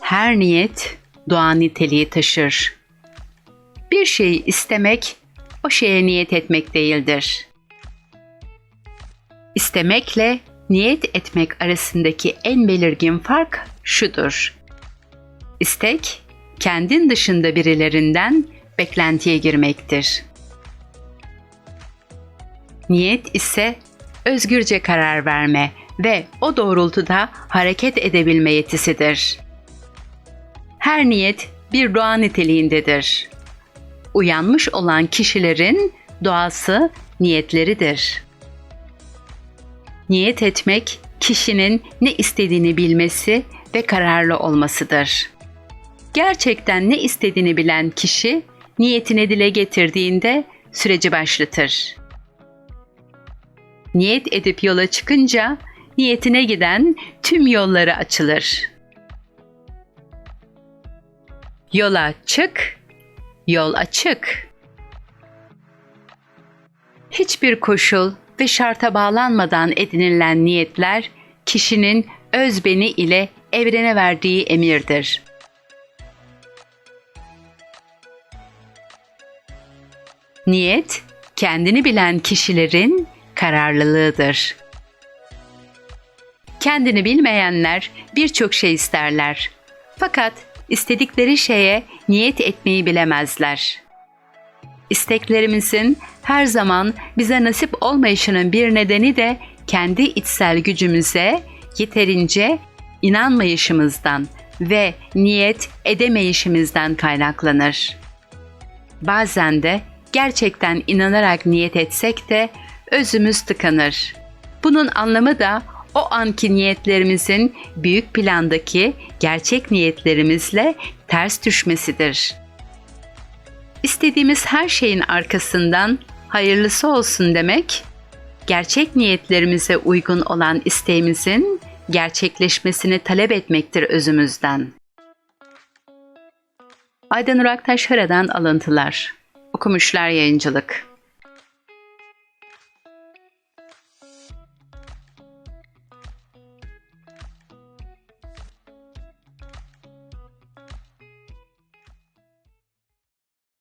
Her niyet dua niteliği taşır. Bir şeyi istemek, o şeye niyet etmek değildir. İstemekle niyet etmek arasındaki en belirgin fark şudur. İstek, kendin dışında birilerinden beklentiye girmektir. Niyet ise özgürce karar verme ve o doğrultuda hareket edebilme yetisidir. Her niyet bir dua niteliğindedir. Uyanmış olan kişilerin doğası niyetleridir. Niyet etmek kişinin ne istediğini bilmesi ve kararlı olmasıdır. Gerçekten ne istediğini bilen kişi niyetini dile getirdiğinde süreci başlatır. Niyet edip yola çıkınca niyetine giden tüm yolları açılır. Yola çık, yol açık. Hiçbir koşul ve şarta bağlanmadan edinilen niyetler kişinin özbeni ile evrene verdiği emirdir. Niyet, kendini bilen kişilerin kararlılığıdır. Kendini bilmeyenler birçok şey isterler. Fakat istedikleri şeye niyet etmeyi bilemezler. İsteklerimizin her zaman bize nasip olmayışının bir nedeni de kendi içsel gücümüze yeterince inanmayışımızdan ve niyet edemeyişimizden kaynaklanır. Bazen de gerçekten inanarak niyet etsek de özümüz tıkanır. Bunun anlamı da o anki niyetlerimizin büyük plandaki gerçek niyetlerimizle ters düşmesidir. İstediğimiz her şeyin arkasından hayırlısı olsun demek, gerçek niyetlerimize uygun olan isteğimizin gerçekleşmesini talep etmektir özümüzden. Aydan Urak Taşhara'dan alıntılar. Okumuşlar Yayıncılık